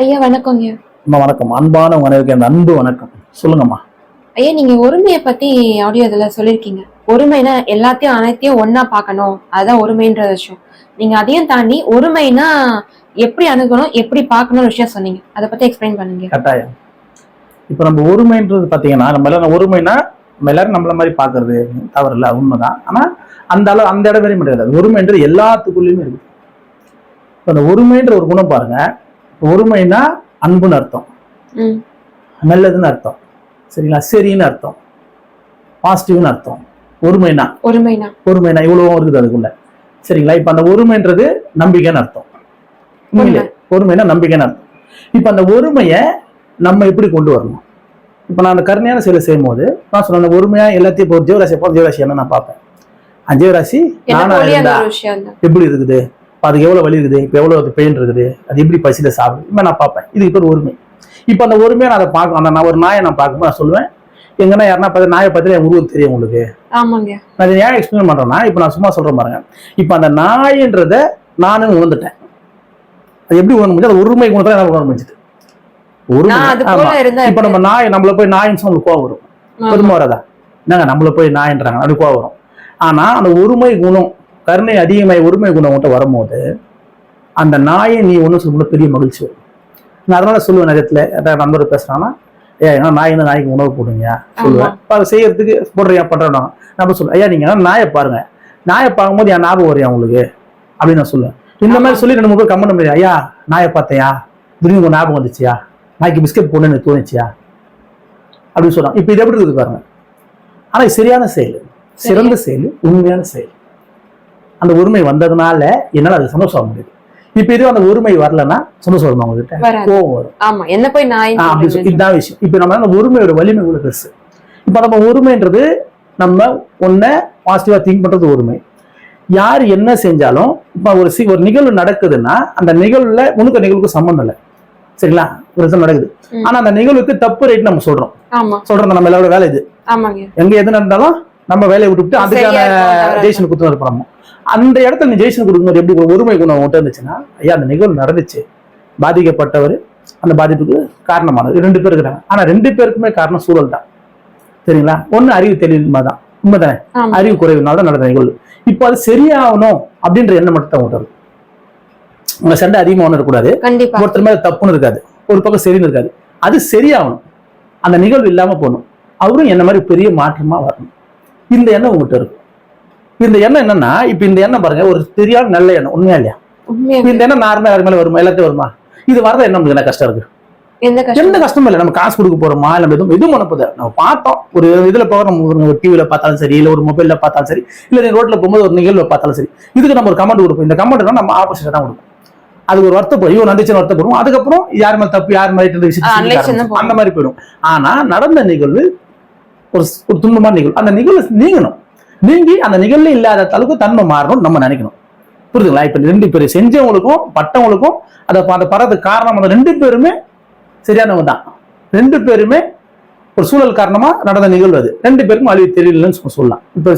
ஐயா வணக்கங்க அம்மா வணக்கம். அன்பான அனைவருக்கும் என் அன்பு வணக்கம். சொல்லுங்கம்மா. ஐயா நீங்க ஒருமையை பத்தி ஆடியோ இதுல சொல்லிருக்கீங்க. ஒருமைனா எல்லாத்தையும் அனைத்தையும் ஒண்ணா பார்க்கணும். அதுதான் ஒருமைன்ற விஷயம். நீங்க அதையும் தாண்டி ஒருமைனா எப்படி அணுகணும் எப்படி பார்க்கணும்னு விஷயம் சொன்னீங்க. அதை பத்தி எக்ஸ்பிளைன் பண்ணுங்க. கட்டாயம். இப்போ நம்ம ஒருமைன்றது பார்த்தீங்கன்னா நம்ம எல்லாம் ஒருமைனா நம்ம எல்லாரும் நம்மள மாதிரி பார்க்கறது தவறு இல்லை உண்மைதான். ஆனால் அந்த அளவு அந்த இடம் வரையும் முடியாது ஒருமைன்றது எல்லாத்துக்குள்ளேயுமே இருக்கு. இப்போ அந்த ஒருமைன்ற ஒரு குணம் பாருங்க. ஒருமைனா அன்புன்னு அர்த்தம். நல்லதுன்னு அர்த்தம். சரிங்களா? சரின்னு அர்த்தம். பாசிட்டிவ்னு அர்த்தம். ஒருமைனா. ஒருமைனா. ஒருமைனா இவ்வளவும் இருக்குது அதுக்குள்ள. சரிங்களா? இப்போ அந்த ஒருமைன்றது நம்பிக்கைன்னு அர்த்தம். ஒருமைனா நம்பிக்கைன்னு அர்த்தம். இப்போ அந்த ஒருமையை நம்ம எப்படி கொண்டு வரணும்? இப்போ நான் அந்த கருணையான செயலை செய்யும் போது நான் சொன்ன ஒருமையா எல்லாத்தையும் இப்போ ஜீவராசி எப்போ ஜீவராசி என்ன நான் பார்ப்பேன். அந்த ஜீவராசி நானா இருந்தா எப்படி இருக்குது? அதுக்கு எவ்வளோ வலி இருக்குது? இப்போ எவ்வளோ அது பெயின் இருக்குது? அது எப்படி பசியில் சாப்பிடுது? இப்போ நான் பார்ப்பேன். இதுக்கு பேர் ஒருமை இப்போ அந்த ஒருமையை நான் அதை பார்க்க அந்த நான் ஒரு நாயை நான் பார்க்கும்போது நான் சொல்லுவேன் எங்கன்னா யாருன்னா பார்த்து நாயை பார்த்து என் உருவம் தெரியும் உங்களுக்கு. ஆமாங்க. நான் ஏன் எக்ஸ்பிளைன் பண்றேன்னா இப்போ நான் சும்மா சொல்றேன் பாருங்க. இப்போ அந்த நாயின்றத நானும் உணர்ந்துட்டேன். அது எப்படி உணர முடியும் அது ஒருமை குணத்தை நான் உணர முடிஞ்சது. இருந்தா இப்போ நம்ம நாய் நம்மள போய் நாயின்னு சொன்னா கோவம் வரும். பெருமை வராதா? என்னங்க நம்மள போய் நாயின்றாங்க. அப்படி கோவம் வரும். ஆனா அந்த ஒருமை குணம் கருணை அதிகமாய் ஒருமை குணம் உன்கிட்ட வரும்போது அந்த நாயை நீ ஒன்றும் சொல்ல பெரிய மகிழ்ச்சி வரும். நான் அதனால சொல்லுவேன் நேரத்தில் ஏதாவது நண்பர் பேசுறாங்கன்னா ஏ ஏன்னா நாய் என்ன நாய்க்கு உணவு போடுங்க. சொல்லுவேன். இப்போ அதை செய்யறதுக்கு போடுறியா பண்றேன் நம்ம சொல்லுவேன் ஐயா நீங்க வேணா நாயை பாருங்க. நாயை பார்க்கும்போது என் ஞாபகம் வரையா உங்களுக்கு. அப்படின்னு நான் சொல்லுவேன். இந்த மாதிரி சொல்லி ரெண்டு மூணு பேர் கமெண்ட் பண்ணி ஐயா நாயை பார்த்தையா? திடீர்னு உங்க ஞாபகம் வந்துச்சியா நாய்க்கு பிஸ்கட் போடணும்னு எனக்கு தோணுச்சியா? அப்படின்னு சொல்றாங்க இப்போ இது எப்படி இருக்குது பாருங்க. ஆனா இது சரியான செயல். சிறந்த செயல் உண்மையான செயல். அந்த உரிமை வந்ததுனால என்னால அது சந்தோஷம் முடியுது. இப்போ இது அந்த உரிமை வரலன்னா சந்தோஷம் வருமா உங்ககிட்ட கோவம் வரும். ஆமா என்ன போய் அப்படி சொல்லி இதுதான் விஷயம். இப்போ நம்ம அந்த உரிமையோட வலிமை கூட பெருசு. இப்போ நம்ம உரிமைன்றது நம்ம ஒன்றை பாசிட்டிவாக திங்க் பண்றது உரிமை. யார் என்ன செஞ்சாலும் இப்போ ஒரு சி ஒரு நிகழ்வு நடக்குதுன்னா அந்த நிகழ்வுல உனக்கு நிகழ்வுக்கு சம்மந்தம் இல்லை. சரிங்களா? ஒரு விஷயம் நடக்குது. ஆனா அந்த நிகழ்வுக்கு தப்பு ரைட் நம்ம சொல்றோம். சொல்றோம் நம்ம எல்லாரோட வேலை இது. எங்க எது நடந்தாலும் நம்ம வேலையை விட்டுவிட்டு அதுக்கான ஜெயிஷன் குத்து இருப்போம் அந்த இடத்துல நீ ஜெயிஷன் கொடுக்கும்போது எப்படி ஒரு ஒருமை குணம் உன்கிட்ட இருந்துச்சுன்னா ஐயா அந்த நிகழ்வு நடந்துச்சு. பாதிக்கப்பட்டவர் அந்த பாதிப்புக்கு காரணமானது. ரெண்டு பேர் இருக்கிறாங்க ஆனா ரெண்டு பேருக்குமே காரணம் சூழல் தான். சரிங்களா? ஒண்ணு அறிவு தெளிவின்மை தான். உண்மைதானே? அறிவு குறைவுனால தான் நடந்த நிகழ்வு. இப்போ அது சரியாகணும் அப்படின்ற எண்ணம் மட்டும் தான் உணரும் உங்க சண்டை அதிகமாக ஒன்றும் இருக்கக்கூடாது. ஒருத்தர் மேல தப்புன்னு இருக்காது. ஒரு பக்கம் சரின்னு இருக்காது. அது சரியாகணும். அந்த நிகழ்வு இல்லாம போகணும். அவரும் என்ன மாதிரி பெரிய மாற்றமா வரணும். இந்த எண்ணம் உங்ககிட்ட இருக்கும் இந்த எண்ணம் என்னன்னா இப்ப இந்த எண்ணம் பாருங்க ஒரு தெரியாத நல்ல எண்ணம் உண்மையா இல்லையா? இந்த எண்ணம் நார்மலா யாரு மேல வருமா எல்லாத்தையும் வருமா? இது வரத என்ன நமக்கு என்ன கஷ்டம் இருக்கு? எந்த கஷ்டம்? எந்த கஷ்டமும் இல்லை. நம்ம காசு கொடுக்க போறோமா இல்ல எதுவும் எதுவும் பண்ண நம்ம பார்த்தோம். ஒரு இதுல போக நம்ம ஒரு டிவில பார்த்தாலும் சரி இல்ல ஒரு மொபைல்ல பார்த்தாலும் சரி இல்ல நீ ரோட்ல போகும்போது ஒரு நிகழ்வு பார்த்தாலும் சரி இதுக்கு நம்ம ஒரு கமெண்ட் கொடுப்போம். இந்த கமெண்ட் நம்ம ஆப்போசிட் தான் கொடுப்போம். அது ஒரு வருத்தப்படும் ஐயோ நந்திச்சு வருத்தப்படும் அதுக்கப்புறம் யார் மேல தப்பு யார் மாதிரி ஆரம்பிப்போம். அந்த மாதிரி போயிடும். ஆனா நடந்த நிகழ்வு ஒரு ஒரு துன்பமான நிகழ்வு. அந்த நிகழ்வு நீங்கணும். நீங்கி அந்த நிகழ்வு இல்லாத அளவுக்கு தன்மை மாறணும்னு நம்ம நினைக்கணும். புரியுதுங்களா? இப்ப ரெண்டு பேர் செஞ்சவங்களுக்கும் பட்டவங்களுக்கும் அதை அந்த பறதுக்கு காரணம் அந்த ரெண்டு பேருமே சரியானவங்க தான். ரெண்டு பேருமே ஒரு சூழல் காரணமா நடந்த நிகழ்வு அது. ரெண்டு பேருக்கும் அழிவு தெரியலன்னு சொல்லலாம். இப்ப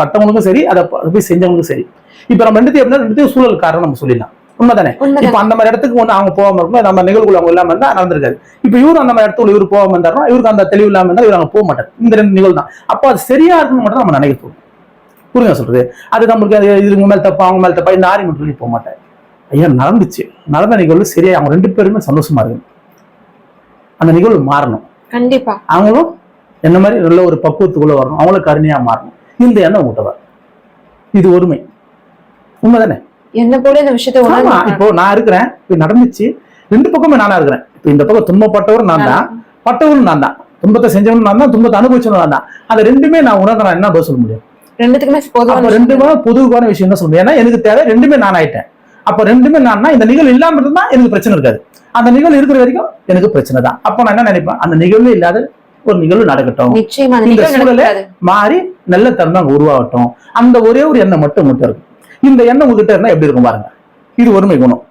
பட்டவங்களுக்கும் சரி அதை போய் செஞ்சவங்களுக்கும் சரி. இப்ப நம்ம ரெண்டுத்தையும் எப்படின்னா ரெண்டுத்தையும் சூழல் காரணம் நம்ம சொல்லிடலாம். உண்மைதானே? இப்ப அந்த மாதிரி இடத்துக்கு ஒண்ணு அவங்க போகாம இருக்கும் நம்ம நிகழ்வுகள் அவங்க இல்லாம இருந்தா நடந்திருக்காது. இப்ப இவரு அந்த மாதிரி இடத்துல இவரு போகாம இருந்தாருன்னா இவருக்கு அந்த தெளிவு இல்லாம இருந்தா இவர் அங்க போக மாட்டார். இந்த ரெண்டு நிகழ்வு தான். அப்போ அது சரியா இருக்குன்னு மட்டும் நம்ம நினைக்கிறோம் புரியுங்க சொல்றது? அது நம்மளுக்கு அது இதுக்கு மேல தப்பா அவங்க மேல தப்பா இந்த ஆரி மட்டும் சொல்லி போக மாட்டேன். ஐயா நடந்துச்சு. நடந்த நிகழ்வு சரியா அவங்க ரெண்டு பேருமே சந்தோஷமா இருக்கணும் அந்த நிகழ்வு மாறணும். கண்டிப்பா. அவங்களும் என்ன மாதிரி நல்ல ஒரு பக்குவத்துக்குள்ள வரணும். அவங்களும் கருணையா மாறணும். இந்த எண்ணம் உங்கள்கிட்ட வரும். இது ஒருமை. உண்மைதானே? என்ன போல இந்த விஷயத்தை இப்போ நான் இருக்கிறேன் இப்போ நடந்துச்சு. ரெண்டு பக்கமே நானா இருக்கிறேன். இப்போ இந்த பக்கம் துன்பப்பட்டவரும் நான் தான். பட்டவரும் நான் தான். துன்பத்தை செஞ்சவனும் நான் தான். துன்பத்தை அனுபவிச்சவனும் நான் தான். அந்த ரெண்டுமே நான் உணர்ந்தேன் என்ன பதில் சொல்ல முடியும்? ரெண்டுத்துக்குமே பொதுவான. ரெண்டுமே பொதுவான விஷயம் தான் சொல்ல முடியும் ஏன்னா எனக்கு தேவை ரெண்டுமே நான் ஆயிட்டேன். அப்ப ரெண்டுமே நான் இந்த நிகழ்வு இல்லாம இருந்தா எனக்கு பிரச்சனை இருக்காது. அந்த நிகழ்வு இருக்கிற வரைக்கும் எனக்கு பிரச்சனை தான். அப்போ நான் என்ன நினைப்பேன்? அந்த நிகழ்வு இல்லாத ஒரு நிகழ்வு நடக்கட்டும். இந்த சூழலை. மாறி நல்ல தன்மை உருவாகட்டும். அந்த ஒரே ஒரு எண்ணம் மட்டும் உங்ககிட்ட இருக்கும். இந்த எண்ணம் உங்ககிட்ட இருந்தா எப்படி இருக்கும் பாருங்க. இது ஒருமை குணம்.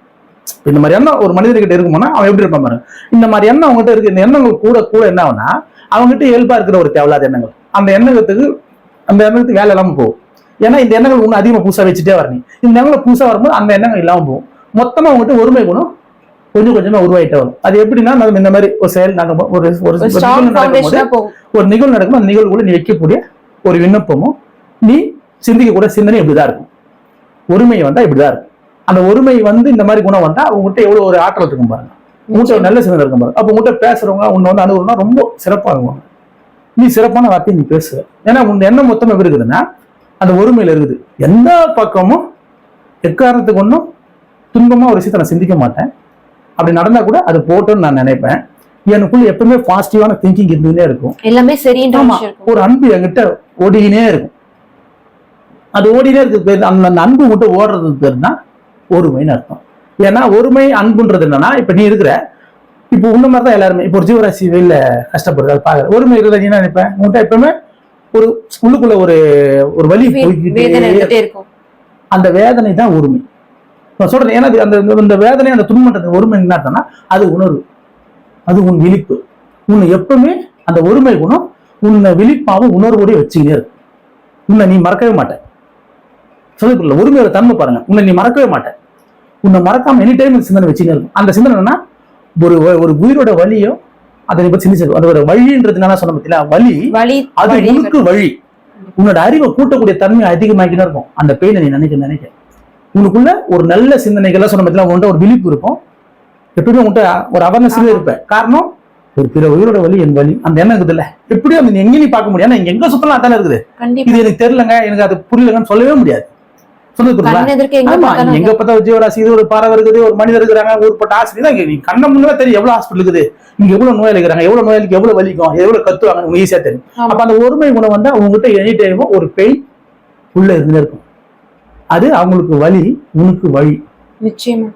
இந்த மாதிரி எண்ணம் ஒரு மனிதர்கிட்ட இருக்குமோனா அவன் எப்படி இருப்பான் பாருங்க. இந்த மாதிரி எண்ணம் அவங்ககிட்ட இருக்கு. இந்த எண்ணங்கள் கூட கூட என்ன ஆகும்னா அவங்ககிட்ட இயல்பா இருக்கிற ஒரு தேவையில்லாத எண்ணங்கள். அந்த எண்ணத்துக்கு அந்த எண்ணத்துக்கு வேலை இல்லாம போகும். ஏன்னா இந்த எண்ணங்கள் இன்னும் அதிகமா புதுசா வச்சுட்டே வரணும். இந்த எண்ணங்கள் புதுசா வரும்போது அந்த எண்ணங்கள் இல்லாம போகும். மொத்தமா அவங்ககிட்ட ஒருமை குணம் கொஞ்சம் கொஞ்சமா உருவாயிட்டே வரும். அது எப்படின்னா நம்ம இந்த மாதிரி ஒரு செயல் நாங்க ஒரு ஒரு நிகழ்வு ஒரு நிகழ்வு நடக்கும் அந்த நிகழ்வுக்குள்ள நீ வைக்கக்கூடிய ஒரு விண்ணப்பமும் நீ சிந்திக்கக்கூடிய சிந்தனை இப்படிதான் இருக்கும். ஒருமை வந்தா இப்படிதான் இருக்கும். அந்த ஒருமை வந்து இந்த மாதிரி குணம் வந்தா உங்ககிட்ட எவ்வளவு ஒரு ஆற்றல் இருக்கும் பாருங்க. உங்கள்கிட்ட ஒரு நல்ல சிந்தனை இருக்கும் பாருங்க. அப்ப உங்ககிட்ட பேசுறவங்க உன்னை வந்து அனுபவம்னா ரொம்ப சிறப்பா இருக்கும். நீ சிறப்பான வார்த்தையை நீ பேசுவ ஏன்னா உன் எண்ணம் மொத்தம் எப்படி இருக்குதுன்னா அந்த ஒருமையில இருக்குது. எந்த பக்கமும் எக்காரணத்துக்கு ஒன்றும் துன்பமா ஒரு விஷயத்தை நான் சிந்திக்க மாட்டேன். அப்படி நடந்தா கூட அது போட்டோன்னு நான் நினைப்பேன். எனக்குள்ள எப்பவுமே பாசிட்டிவான திங்கிங் இருந்துகிட்டே இருக்கும். எல்லாமே இருக்கும். ஒரு அன்பு என்கிட்ட ஓடிக்கினே இருக்கும். அது ஓடினே இருக்கு பேர் அந்த அன்பு மட்டும் ஓடுறதுக்கு பேர் தான் ஒருமைன்னு அர்த்தம். ஏன்னா ஒருமை அன்புன்றது என்னன்னா இப்ப நீ இருக்கிற இப்போ உன்ன மாதிரி தான் எல்லாருமே. இப்போ ஒரு ஜீவராசி வெயில கஷ்டப்படுது அதை பாக்குற ஒருமை இருக்கிறது என்ன நினைப்பேன். உன்கிட்ட எப்பவுமே ஒரு உள்ளுக்குள்ள ஒரு ஒரு வலி வே- போய்கிட்டே வேதனை இருந்துட்டே இருக்கும். அந்த வேதனை தான் ஒருமை. நான் சொல்றேன் ஏன்னா அந்த இந்த வேதனை அந்த துன்பன்றது ஒருமை என்ன அர்த்தம்னா அது உணர்வு. அது உன் விழிப்பு. உன்னை எப்பவுமே அந்த ஒருமை குணம் உன்னை விழிப்பாவும் உணர்வோடய வச்சுக்கிட்டே இருக்கும். உன்னை நீ மறக்கவே மாட்ட. சொல்லிக்கொள்ள ஒருமையோட தன்மை பாருங்க. உன்னை நீ மறக்கவே மாட்ட. உன்னை மறக்காம எனி டைம் சிந்தனை வச்சுக்கிட்டே இருக்கும். அந்த சிந்தனை என்னன்னா ஒரு ஒரு உயிரோட வலியோ அதை பத்தி சிந்திச்சு அதோட வழின்றது என்ன சொன்ன பத்தியா வலி. வலி அது உனக்கு வழி. உன்னோட அறிவை கூட்டக்கூடிய தன்மை அதிகமாக்கிட்டே இருக்கும். அந்த பெயினை நீ நினைக்க நினைக்க. உனக்குள்ள ஒரு நல்ல சிந்தனைகள் சொன்ன பத்தில உன்கிட்ட ஒரு விழிப்பு இருக்கும். எப்படியும் உன்கிட்ட ஒரு அவேர்னஸ் ஆமா. இருப்ப. காரணம்? ஒரு பிற உயிரோட வலி என் வலி. அந்த எண்ணம் இருக்குது இல்ல எப்படியும் அது நீ எங்க நீ பார்க்க முடியாது. எங்க சுத்தலாம் அதானே இருக்குது. இது எனக்கு தெரியலங்க. எனக்கு அது புரியலங்கன்னு சொல்லவே முடியாது சொல்லுது புரியுதா? கண் எதிர்க்க எங்க பார்த்தா ஜீவராசி இது ஒரு பறவை இருக்குது ஒரு மனிதர் இருக்கிறாங்க ஊர்பட்ட ஆஸ்பத்திரி தான் இங்க நீ கண்ண முன்னே தெரியும் எவ்வளவு ஹாஸ்பிட்டல் இருக்குது. இங்க எவ்வளவு நோயாளி இருக்கிறாங்க எவ்வளவு நோயாளிக்கு எவ்வளவு வலிக்கும் எவ்வளவு கத்துவாங்க உங்களுக்கு ஈஸியா தெரியும். அப்ப அந்த ஒருமை குணம் வந்து அவங்ககிட்ட எனி டைமும் ஒரு பெயின் உள்ள இருந்துட்டே இருக்கும். அது அவங்களுக்கு வலி உனக்கு வழி. நிச்சயமா.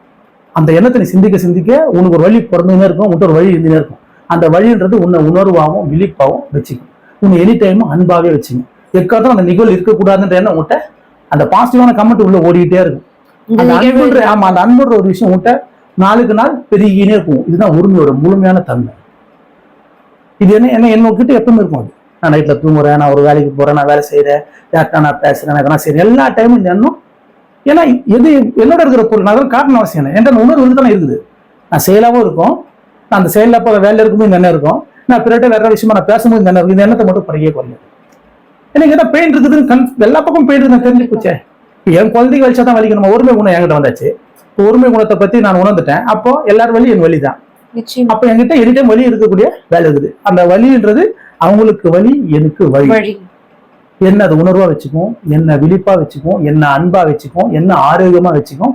அந்த எண்ணத்தை நீ சிந்திக்க சிந்திக்க உனக்கு ஒரு வழி பிறந்துனே இருக்கும் உன்கிட்ட ஒரு வழி இருந்துனே இருக்கும். அந்த வழின்றது உன்னை உணர்வாகவும் விழிப்பாகவும் வச்சுக்கும். உன்னை எனி டைமும் அன்பாவே வச்சுக்கும். எக்காரணம் அந்த நிகழ்வு இருக்கக்கூடாதுன்ற எண்ணம் உன்கிட்ட அந்த பாசிட்டிவான கமெண்ட் உள்ள ஓடிக்கிட்டே இருக்கும். அந்த அன்புன்ற ஆமா அந்த அன்புன்ற ஒரு விஷயம் உன்கிட்ட நாளுக்கு நாள் பெருகினே இருக்கும். இதுதான் உரிமையோட முழுமையான தன்மை. இது என்ன என்ன என்னகிட்ட எப்பவுமே இருக்கும் அது. நான் நைட்ல தூங்குறேன் நான் ஒரு வேலைக்கு போறேன் நான் வேலை செய்யறேன் யார்கிட்ட நான் பேசுறேன் எதனா செய்றேன் எல்லா டைமும் இந்த எண்ணம் ஏன்னா எது என்னோட இருக்கிற பொருள் நான் காட்டணும் அவசியம் இல்லை அந்த உணர்வு வந்து தானே இருக்குது. நான் செயலாவும் இருக்கும். நான் அந்த செயலில் அப்போ வேலை இருக்கும்போது இந்த எண்ணம் இருக்கும். நான் பிறகு வேற விஷயமா நான் பேசும்போது இந்த எண்ணம் இருக்கும் இந்த எண்ணத்தை மட்டும் குறையே குறையும். எனக்கு எதாவது பெயின் இருக்குதுன்னு கன் எல்லா பக்கம் பெயின் இருக்குன்னு தெரிஞ்சு போச்சே. என் குழந்தைக்கு வலிச்சா தான் வலிக்கணும் ஒருமை குணம் என்கிட்ட வந்தாச்சு. ஒருமை குணத்தை பத்தி நான் உணர்ந்துட்டேன். அப்போ எல்லாரும் வலி என் வலி தான். அப்போ என்கிட்ட எனி டைம் வலி இருக்கக்கூடிய வேலை இருக்குது. அந்த வலின்றது அவங்களுக்கு வலி எனக்கு வழி. என்ன அது உணர்வா வச்சுக்கும் என்ன விழிப்பா வச்சுக்கும் என்ன அன்பா வச்சுக்கும் என்ன ஆரோக்கியமா வச்சுக்கும்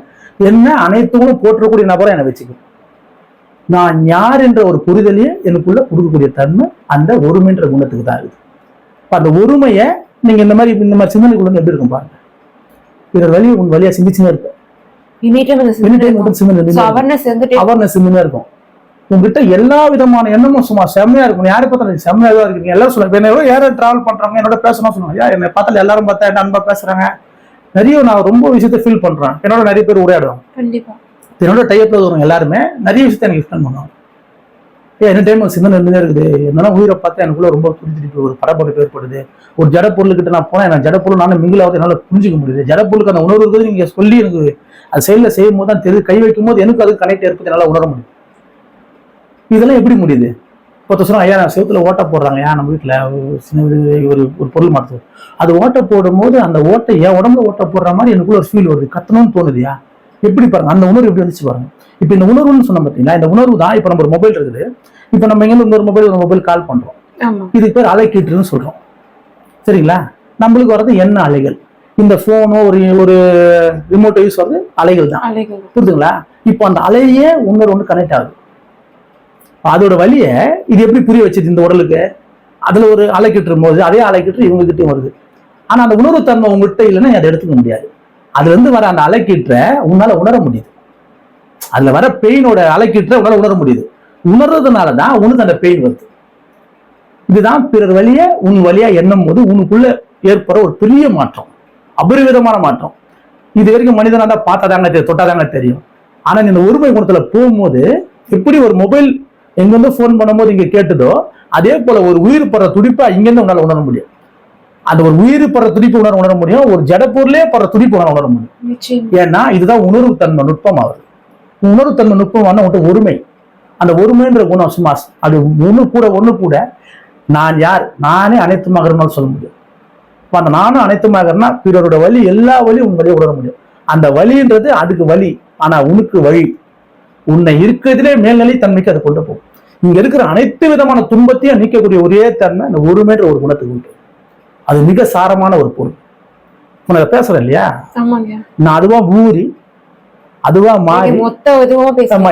என்ன அனைத்தும் போற்றக்கூடிய நபரா என்னை வச்சுக்கும். நான் யார் என்ற ஒரு புரிதலையே எனக்குள்ள கொடுக்கக்கூடிய தன்மை அந்த ஒருமைன்ற குணத்துக்கு தான் இருக்குது. அந்த ஒருமையை நீங்க இந்த மாதிரி இந்த மாதிரி சிந்தனைக்குள்ள எப்படி இருக்கும் பாருங்க. பிறர் வழி உன் வழியா சிந்திச்சுன்னு சிந்தனை இருக்கும். சிந்தனை அவேர்னஸ் இருந்துமே இருக்கும். உங்ககிட்ட எல்லா விதமான எண்ணமும் சும்மா செம்மையா இருக்கும். யாரை பார்த்தாலும் செம்மையா தான் இருக்கீங்க எல்லாரும் சொல்லுவாங்க யாரும் டிராவல் பண்றாங்க என்னோட பேசணும் சொல்லுவாங்க. என்னை பார்த்தால எல்லாரும் பார்த்தா என்ன அன்பா பேசுறாங்க? நிறைய நான் ரொம்ப விஷயத்த ஃபீல் பண்றேன். என்னோட நிறைய பேர் உரையாடுவாங்க. கண்டிப்பா. என்னோட டைப்ல வரும் எல்லாருமே நிறைய விஷயத்த எனக்கு எக்ஸ்பிளைன் பண்ணுவாங்க. ஏன் என்ன டைம் சிந்தனை இருந்துட்டே இருக்குது. என்னன்னா உயிரை பார்த்தா எனக்குள்ள ரொம்ப புரிஞ்சுட்டு ஒரு படப்படப்பு ஏற்படுது. ஒரு ஜட பொருளுக்கிட்ட நான் போனேன் நான் ஜட பொருள் நானும் மிங்கில் ஆகுது. என்னால் புரிஞ்சுக்க முடியுது. ஜட பொருளுக்கு அந்த உணர்வு இருக்குது நீங்க சொல்லி எனக்கு அது செயலில் செய்யும் போது தான் தெரு கை வைக்கும் போது எனக்கு அது கனெக்ட் ஏற்படுத்தி என்னால் உணர முடியும் இதெல்லாம் எப்படி முடியுது? ஒருத்தர் சொன்னா ஐயா நான் செவத்தில் ஓட்டை போடுறாங்க. ஏன் நம்ம வீட்டில் சின்ன ஒரு ஒரு பொருள் மாற்றுது அது ஓட்டை போடும்போது அந்த ஓட்டை என் உடம்புல ஓட்டை போடுற மாதிரி எனக்குள்ள ஒரு ஃபீல் வருது. கத்தணும்னு தோணுதுயா எப்படி பாருங்க அந்த உணர்வு எப்படி வந்துச்சு பாருங்க. இப்போ இந்த உணர்வுன்னு சொன்ன பார்த்தீங்களா இந்த உணர்வு தான் இப்போ நம்ம ஒரு மொபைல் இருக்குது. இப்போ நம்ம எங்க இன்னொரு மொபைல் ஒரு மொபைல் கால் பண்றோம். ஆமா. இதுக்கு பேர் அலைக்கீற்றுன்னு சொல்றோம். சரிங்களா? நம்மளுக்கு வர்றது என்ன அலைகள்? இந்த ஃபோனோ ஒரு ஒரு ரிமோட் யூஸ் வந்து அலைகள் தான். புரியுதுங்களா இப்போ அந்த அலையே ஒன்னொரு ஒன்று கனெக்ட் ஆகுது. அதோட வழியை இது எப்படி புரிய வச்சது இந்த உடலுக்கு? அதுல ஒரு அலைக்கிட்டு போது அதே அலைக்கிட்டு இவங்க கிட்டயும் வருது. ஆனா அந்த உணர்வு தன்மை உங்ககிட்ட இல்லைன்னா அதை எடுத்துக்க முடியாது. அதுல இருந்து வர அந்த அலைக்கீற்ற உன்னால உணர முடியுது. அதுல வர பெயினோட அலைக்கீற்ற உன்னால உணர முடியுது. உணர்றதுனால தான் உனக்கு அந்த பெயின் வருது. இதுதான் பிறர் வழிய உன் வழியா எண்ணும் போது உனக்குள்ள ஏற்படுற ஒரு பெரிய மாற்றம். அபரிவிதமான மாற்றம். இது வரைக்கும் மனிதனா தான் பார்த்தாதாங்க தெரியும் தொட்டாதாங்க தெரியும். ஆனா இந்த ஒருமை குணத்துல போகும்போது எப்படி ஒரு மொபைல் எங்கிருந்து ஃபோன் பண்ணும்போது இங்க கேட்டதோ அதே போல ஒரு உயிர் படுற துடிப்பா இங்கிருந்து உன்னால உணர முடியும். அந்த ஒரு உயிர் படுற துடிப்பு உணர உணர முடியும். ஒரு ஜட பொருளே படுற துடிப்பு உணர உணர முடியும். ஏன்னா இதுதான் உணர்வு தன்மை நுட்பமாகுது உணர்வுத்தன்மை நுட்பமான உன்கிட்ட ஒருமை. அந்த ஒருமைன்ற குணம் சும்மா அது ஒண்ணு கூட ஒண்ணு கூட நான் யார்? நானே அனைத்துமாகிறனால சொல்ல முடியும். அப்ப அந்த நானும் அனைத்துமாகறனா பிறரோட வழி எல்லா வழியும் உன் வழியை உணர முடியும். அந்த வழின்றது அதுக்கு வழி ஆனா உனக்கு வழி. உன்னை இருக்கிறதுலே மேல்நிலை தன்மைக்கு அது கொண்டு போகும். இங்க இருக்கிற அனைத்து விதமான துன்பத்தையும் நீக்கக்கூடிய ஒரே தன்மை இந்த ஒருமைன்ற ஒரு குணத்துக்கு உண்டு. அது மிக சாரமான ஒரு பொருள். உனக்கு பேசுறேன் இல்லையா? நான் அதுவா ஊறி அதுவா மாறி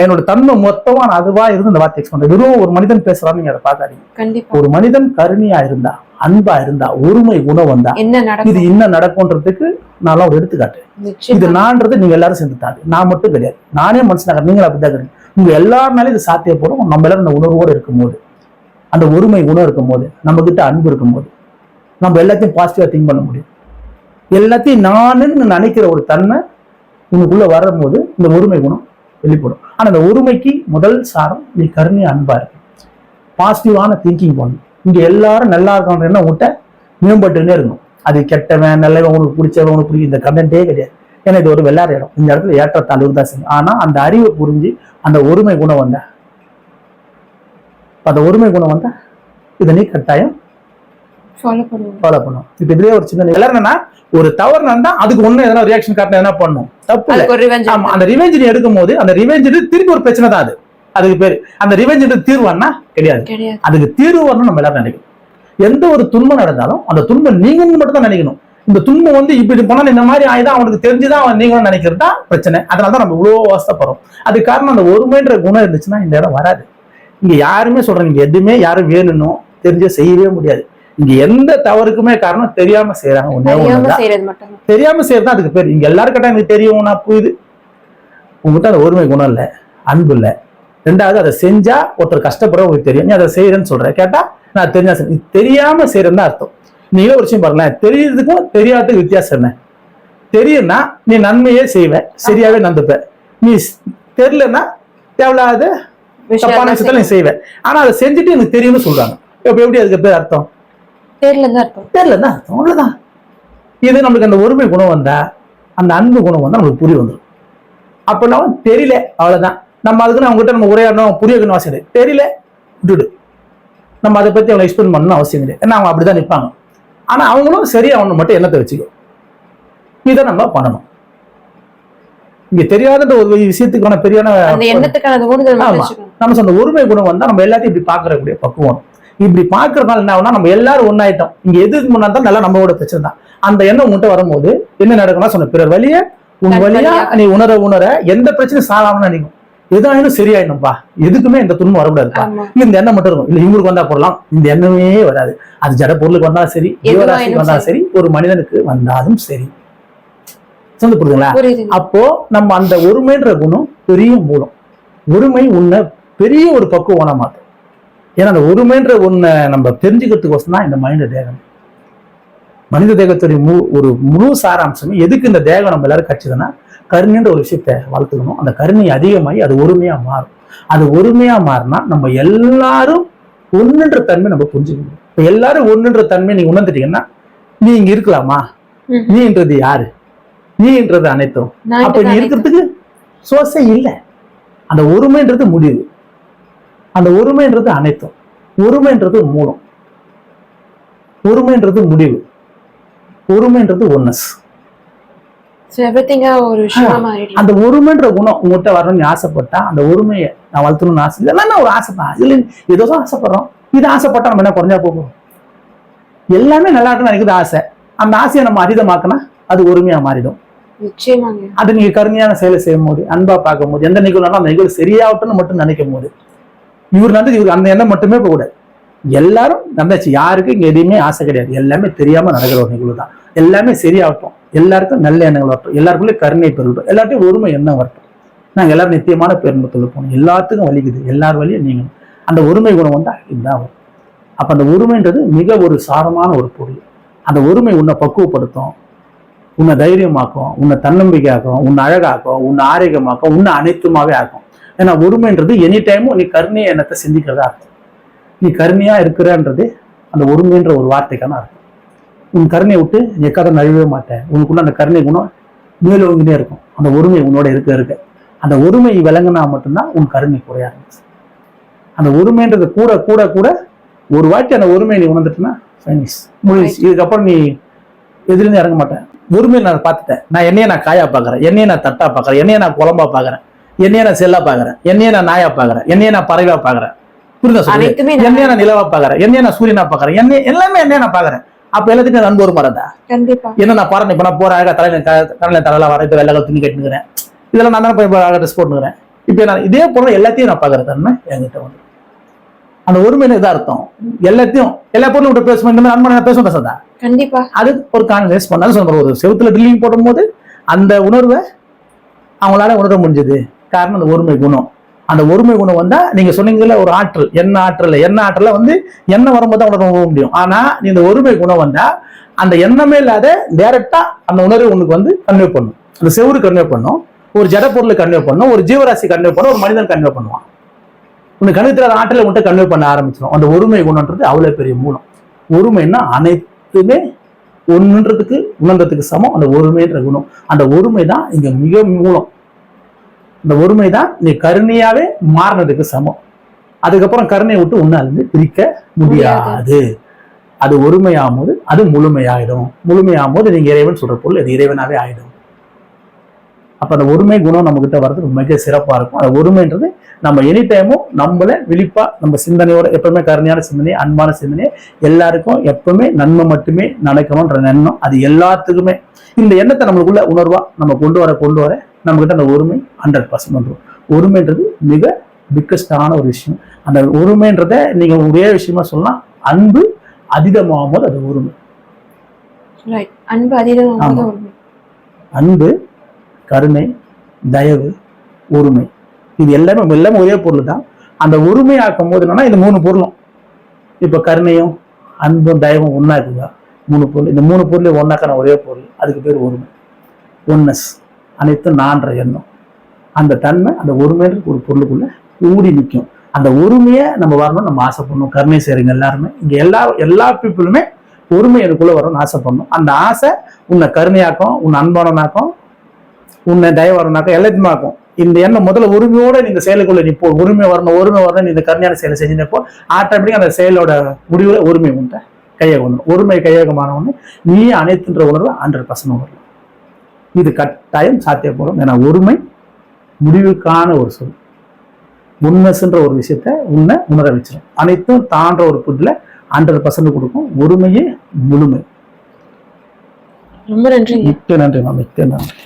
என்னோட தன்மை மொத்தமா நான் அதுவா இருந்து இந்த வார்த்தை பண்றேன். வெறும் ஒரு மனிதன் பேசுறான்னு நீங்க அதை பார்க்காதீங்க. கண்டிப்பா. ஒரு மனிதன் கருணையா இருந்தா அன்பா இருந்தா ஒருமை குணம் வந்தா இது என்ன நடக்கும்ன்றதுக்கு நான் ஒரு எடுத்துக்காட்டு. இது நான்றது நீங்க எல்லாரும் தாண்டி நான் மட்டும் கிடையாது. நானே மனுஷனாக நீங்களும் அப்படிதான் கிடையாது உங்க எல்லாருனாலும் இது சாத்தியப்படும். நம்ம எல்லாரும் இந்த உணர்வோடு இருக்கும்போது அந்த ஒருமை குணம் இருக்கும்போது நம்ம கிட்ட அன்பு இருக்கும்போது நம்ம எல்லாத்தையும் பாசிட்டிவா திங்க் பண்ண முடியும். எல்லாத்தையும் நானுன்னு நினைக்கிற ஒரு தன்மை உனக்குள்ள வரும்போது இந்த ஒருமை குணம் வெளிப்படும். ஆனா இந்த ஒருமைக்கு முதல் சாரம் நீ கருணை அன்பா இருக்கு பாசிட்டிவான திங்கிங் பண்ணணும் இங்க எல்லாரும் நல்லா இருக்கணுன்ற என்ன உங்கள்கிட்ட மேம்பட்டுன்னே இருக்கணும். அது கெட்டவன் நல்லவன் உனக்கு பிடிச்சவன் உனக்கு பிடிக்கும். இந்த கண்டென்ட்டே கிடையாது. ஏன்னா இது ஒரு விளையாட இடம். இந்த இடத்துல ஏற்றத்தாழ்வு தான் செய்யும். ஆனா அந்த அறிவை புரிஞ்சு அந்த ஒருமை குணம் வந்தா. அந்த ஒருமை குணம் வந்தா இதை நீ கட்டாயம் ஃபாலோ பண்ணும் இப்ப இதுலயே ஒரு சின்ன என்னன்னா ஒரு தவறு நடந்தா அதுக்கு ஒண்ணு எதனா ரியாக்ஷன் காட்டினா என்ன பண்ணும். தப்பு ஆமா அந்த ரிவெஞ்ச் நீ எடுக்கும் போது அந்த ரிவெஞ்ச் திருப்பி ஒரு பிரச்சனை தான் அது. அதுக்கு பேரு. அந்த ரிவெஞ்ச் தீர்வானா கிடையாது. கிடையாது. அதுக்கு தீர்வு வரணும் நம்ம எல்லாரும் நினைக்கணும். எந்த ஒரு துன்பம் நடந்தாலும் அந்த துன்பம் நீங்கன்னு மட்டும் தான் நினைக்கணும். இந்த துன்பம் வந்து இப்படி பண்ணா இந்த மாதிரி ஆயுதம் அவனுக்கு தெரிஞ்சுதான் அவன் நீங்களும் நினைக்கிறது தான் பிரச்சனை. அதனால தான் நம்ம இவ்வளோ அவஸ்தைப்படுறோம். அதுக்கு காரணம் அந்த ஒருமைன்ற குணம் இருந்துச்சுன்னா இந்த இடம் வராது. இங்க யாருமே சொல்றேன் இங்க எதுவுமே யாரும் வேணும்னோ தெரிஞ்சு செய்யவே முடியாது. இங்க எந்த தவறுக்குமே காரணம் தெரியாம செய்யறாங்க ஒண்ணே தெரியாம செய்யறது அதுக்கு பேர். இங்க எல்லாரும் கேட்டா எனக்கு தெரியும் நான் புரியுது. உங்ககிட்ட அந்த ஒருமை குணம் இல்ல அன்பு இல்ல. ரெண்டாவது அதை செஞ்சா ஒருத்தர் கஷ்டப்படுற உங்களுக்கு தெரியும். நீ அதை செய்யறேன்னு சொல்ற. கேட்டா நான் தெரிஞ்சா செய்றேன். இது தெரியாம செய்யறேன்னு தான் அர்த்தம். நீங்களே ஒரு விஷயம் பாருங்களேன் தெரியுறதுக்கும் தெரியாததுக்கும் வித்தியாசம் என்ன? தெரியும்னா நீ நன்மையே செய்வ சரியாவே நடந்துப்ப நீ தெரியலன்னா தேவையில்லாத தப்பான விஷயத்துல நீ செய்வ. ஆனா அதை செஞ்சுட்டு எனக்கு தெரியும்னு சொல்றாங்க. இப்ப எப்படி அதுக்கு பேர் அர்த்தம்? தெரியல தான் அர்த்தம். தெரியலதான் அவ்வளவுதான். இது நம்மளுக்கு அந்த ஒருமை குணம் வந்தா அந்த அன்பு குணம் வந்தா நம்மளுக்கு புரிய வந்துடும் அப்ப நம்ம தெரியல அவ்வளவுதான். நம்ம அதுக்கு அவங்க கிட்ட நம்ம உரையாடணும் புரிய வைக்கணும் அவசியம் இல்லை. தெரியல விட்டுடு. நம்ம அதை பத்தி அவங்க எக்ஸ்பிளைன் பண்ணணும் அவசியம் இல்லை. ஏன்னா அவங்க அப்படிதான் நிற்பாங்க ஆனா அவங்களும் சரி அவனை மட்டும் எண்ணத்தை வச்சுக்கோ. இதை நம்ம பண்ணணும். இங்க தெரியாத ஒரு விஷயத்துக்கான பெரியான நம்ம சொன்ன ஒருமை குணம் வந்தா நம்ம எல்லாத்தையும் இப்படி பாக்குறக்கூடிய பக்குவம். இப்படி பாக்குறதுனால என்ன ஆகும்னா நம்ம எல்லாரும் ஒன்னாயிட்டோம் இங்க எது முன்னாடி நல்லா நம்மளோட பிரச்சனை தான் அந்த எண்ணம் உங்கள்கிட்ட வரும்போது என்ன நடக்கும்னா சொன்ன பிறர் வழிய உன் தன் வழியா. நீ உணர உணர எந்த பிரச்சனையும் சாலாமனு நினைக்கும் எதாயினும் சரியாயிடும்பா எதுக்குமே இந்த துன்பம் வரக்கூடாதுப்பா. இந்த எண்ணம் மட்டும் இருக்கும். இல்ல இவங்களுக்கு வந்தா போடலாம். இந்த எண்ணமே வராது. அது ஜட பொருளுக்கு வந்தாலும் சரி ஜீவராசிக்கு வந்தாலும் சரி. ஒரு மனிதனுக்கு வந்தாலும் சரி. சொல்லி புரியுதுங்களா புரியுது அப்போ நம்ம அந்த ஒருமைன்ற குணம் பெரிய மூலம் ஒருமை உன்னை பெரிய ஒரு பக்குவனா மாத்தும். ஏன்னா அந்த ஒருமைன்ற ஒன்றை நம்ம தெரிஞ்சுக்கிறதுக்கோசம் தான் இந்த மனித தேகம். மனித தேகத்துடைய மு ஒரு முழு சாராம்சமே எதுக்கு இந்த தேகம் நம்ம எல்லாரும் கட்சிதுன்னா கருணைன்ற ஒரு விஷயத்தை வளர்த்துக்கணும். அந்த கருணை அதிகமாகி அது ஒருமையா மாறும். அது ஒருமையா மாறினா நம்ம எல்லாரும் ஒண்ணுன்ற தன்மை நம்ம புரிஞ்சுக்கணும். இப்ப எல்லாரும் ஒண்ணுன்ற தன்மை நீங்க உணர்ந்துட்டீங்கன்னா நீ இங்க இருக்கலாமா. நீன்றது யாரு? நீன்றது அனைத்தும். அப்ப நீ இருக்கிறதுக்கு சோர்ஸே இல்லை. அந்த ஒருமைன்றது முடிவு அந்த ஒருமைன்றது அனைத்தும். ஒருமைன்றது மூலம். ஒருமைன்றது முடிவு. ஒருமைன்றது ஒன்னஸ். அந்த ஒருமைன்ற குணம் உங்ககிட்ட வரணும்னு ஆசைப்பட்டா அந்த ஒருமையை நான் வளர்த்தணும்னு ஆசை இதெல்லாம் நான் ஒரு ஆசை தான் இதுல ஏதோ ஆசைப்படுறோம். இது ஆசைப்பட்டா நம்ம என்ன குறைஞ்சா போகும்? எல்லாமே நல்லா இருக்குன்னு நினைக்குது ஆசை. அந்த ஆசையை நம்ம அதீதமாக்கினா அது ஒருமையா மாறிடும். அது நீங்க கருமையான செயலை செய்யும் போது அன்பா பார்க்கும் போது எந்த நிகழ்வுனாலும் அந்த நிகழ்வு சரியாகட்டும்னு மட்டும் நினைக்கும் போது இவர் நடந்து இவர் அந்த எண்ணம் மட்டுமே போக எல்லாரும் நடந்துச்சு யாருக்கும் இங்க எதையுமே ஆசை கிடையாது. எல்லாமே தெரியாம நடக்கிற ஒரு நிகழ்வு தான். எல்லாமே சரியாகட்டும் எல்லாருக்கும் நல்ல எண்ணங்கள் வரட்டும். எல்லாருக்குள்ளேயும் கருணை பெருகட்டும். எல்லாத்தையும் ஒருமை எண்ணம் வரட்டும். நாங்க எல்லாரும் நித்தியமான பேருந்தத்தில் போகணும் எல்லாத்துக்கும் வலிக்குது. எல்லார் வழியும் நீங்க அந்த ஒருமை குணம் வந்தால் இதுதான் வரும். அப்ப அந்த ஒருமைன்றது மிக ஒரு சாரமான ஒரு பொருள். அந்த ஒருமை உன்னை பக்குவப்படுத்தும். உன்னை தைரியமாக்கும். உன்னை தன்னம்பிக்கையாக்கும். உன்னை அழகாக்கும். உன்னை ஆரோக்கியமாக்கும். உன்னை அனைத்துமாவே ஆக்கும். ஏன்னா ஒருமைன்றது எனி டைமும் நீ கருணைய எண்ணத்தை சிந்திக்கிறதா அர்த்தம். நீ கருணையா இருக்கிறன்றது அந்த ஒருமைன்ற ஒரு வார்த்தைக்கான அர்த்தம். உன் கருணையை விட்டு நீ எக்காத நழுவவே மாட்டேன். உனக்குள்ள அந்த கருணை குணம் மேலோங்கினே இருக்கும். அந்த ஒருமை உன்னோட இருக்க இருக்க. அந்த ஒருமை விளங்குனா மட்டும்தான் உன் கருணை குறைய ஆரம்பிச்சு அந்த ஒருமைன்றது கூட கூட கூட ஒரு வாட்டி அந்த ஒருமையை நீ உணர்ந்துட்டுனா ஃபைனிஸ் இதுக்கப்புறம் நீ எதிரிருந்து இறங்க மாட்டேன். ஒருமையை நான் பார்த்துட்டேன். நான் என்னைய நான் காயா பார்க்கறேன். என்னைய நான் தட்டா பார்க்கறேன். என்னைய நான் குழம்பா பார்க்கறேன். என்னைய நான் செல்லா பார்க்கறேன். என்னைய நான் நாயா பார்க்கறேன். என்னைய நான் பறவையா பார்க்கறேன். புரியுதா சொல்லு என்னைய நான் நிலவா பார்க்கறேன். என்னைய நான் சூரியனா பார்க்கறேன். என்ன எல்லாமே என்னைய நான் பார்க்கறேன். அப்ப எல்லாத்துக்கும் அன்பு ஒரு கண்டிப்பா. என்ன நான் பாருங்க இப்ப நான் போற அழகா தலையில தலையில தலையில வர இப்ப வெள்ளை துணி கட்டினுக்கிறேன். இதெல்லாம் நான் தான் போய் அழகா ட்ரெஸ் போட்டுக்கிறேன் இப்ப நான் இதே போல எல்லாத்தையும் நான் பாக்குறது தன்மை என்கிட்ட வந்து. அந்த ஒருமையில இதான் அர்த்தம். எல்லாத்தையும் எல்லா பொருளும் விட்டு பேசுவோம் இந்த மாதிரி அன்பனை பேசுவோம் பேசாதா? கண்டிப்பா. அது ஒரு கான்ஃபிடன்ஸ் பண்ணாலும் சொல்ற ஒரு செவுத்துல ட்ரில்லிங் போடும்போது அந்த உணர்வை அவங்களால உணர முடிஞ்சது. காரணம் அந்த ஒருமை குணம். அந்த ஒருமை குணம் வந்தா நீங்க சொன்னீங்கல்ல ஒரு ஆற்றல். என்ன ஆற்றல்? என்ன ஆற்றல வந்து எண்ணம் வரும்போது தான் உணர முடியும். ஆனா நீ இந்த ஒருமை குணம் வந்தா அந்த எண்ணமே இல்லாத டைரக்டா அந்த உணர்வு உனக்கு வந்து கன்வே பண்ணும். அந்த செவுரு கன்வே பண்ணும். ஒரு ஜட பொருளை கன்வே பண்ணும். ஒரு ஜீவராசி கன்வே பண்ணும். ஒரு மனிதன் கன்வே பண்ணுவான். உனக்கு கணித்திர ஆற்றலை உன்ட்ட கன்வே பண்ண ஆரம்பிச்சிடும். அந்த ஒருமை குணம்ன்றது அவ்வளவு பெரிய மூலம். ஒருமைன்னா அனைத்துமே ஒன்றுன்றதுக்கு உணர்ந்ததுக்கு சமம். அந்த ஒருமைன்ற குணம். அந்த ஒருமை தான் இங்க மிக மூலம். இந்த ஒருமை தான் நீ கருணையாவே மாறினதுக்கு சமம். அதுக்கப்புறம் கருணையை விட்டு உன்னால இருந்து பிரிக்க முடியாது. அது ஒருமையாகும் போது அது முழுமையாயிடும். முழுமையாகும் போது நீங்க இறைவன் சொல்ற பொருள் அது இறைவனாவே ஆயிடும். அப்ப அந்த ஒருமை குணம் நம்ம கிட்ட வர்றது மிக சிறப்பா இருக்கும். அந்த ஒருமைன்றது நம்ம எனி டைமும் நம்மள விழிப்பா நம்ம சிந்தனையோட எப்பவுமே கருணையான சிந்தனை அன்பான சிந்தனை எல்லாருக்கும் எப்பவுமே நன்மை மட்டுமே நடக்கணும்ன்ற எண்ணம் அது எல்லாத்துக்குமே இந்த எண்ணத்தை நம்மளுக்குள்ள உணர்வா நம்ம கொண்டு வர கொண்டு வர நம்ம கிட்ட அந்த ஒருமை ஹண்ட்ரட் பர்சன்ட் வந்துடும் ஒருமைன்றது மிக பிக்கஸ்டான ஒரு விஷயம். அந்த ஒருமைன்றத நீங்க ஒரே விஷயமா சொல்லலாம் அன்பு அதிகமாகும் போது அது ஒருமை. அன்பு அன்பு கருணை தயவு ஒருமை. இது எல்லாமே எல்லாமே ஒரே பொருள் தான். அந்த ஒருமை ஆக்கும் போது என்னன்னா இந்த மூணு பொருளும். இப்ப கருணையும் அன்பும் தயவும் ஒண்ணா இருக்குங்க மூணு பொருள். இந்த மூணு பொருளே ஒன்றாக்கான ஒரே பொருள். அதுக்கு பேர் ஒருமை. ஒன்னஸ். அனைத்தும் நான்ற எண்ணம். அந்த தன்மை அந்த ஒருமைன்ற ஒரு பொருளுக்குள்ள ஊடி நிற்கும் அந்த ஒருமையை நம்ம வரணும் நம்ம ஆசைப்படணும். கருணை செய்கிறவங்க எல்லாருமே. இங்கே எல்லா எல்லா பீப்புளுமே ஒருமை எனக்குள்ளே வரணும்னு ஆசைப்படணும். அந்த ஆசை உன்னை கருணையாக்கும் உன்னை அன்பானனாக்கும் உன்னை தயவரனாக்கும் எல்லாத்தையுமே ஆக்கும். இந்த எண்ணம் முதல்ல உரிமையோட நீங்க செயலுக்குள்ள நிற்போ உரிமை வரணும் உரிமை வரணும் நீ இந்த கருணையான செயலை செஞ்சுனப்போ ஆட்டோமேட்டிக்காக அந்த செயலோட முடிவில் உரிமை உண்டை. கையாக வந்துடும் ஒருமை கையகமான ஒண்ணு. நீ அனைத்துன்ற உணர்வு ஹண்ட்ரட் பர்சன்ட் உணர்வு இது கட்டாயம் சாத்தியப்படும் ஏன்னா ஒருமை முடிவுக்கான ஒரு சொல். உண்மைன்ற ஒரு விஷயத்த உன்னை உணர வச்சிடும் அனைத்தும் தான்ற ஒரு புதுல ஹண்ட்ரட் பர்சன்ட் கொடுக்கும். ஒருமையே முழுமை. ரொம்ப நன்றிங்க. மிக்க நன்றி மிக்க நன்றி.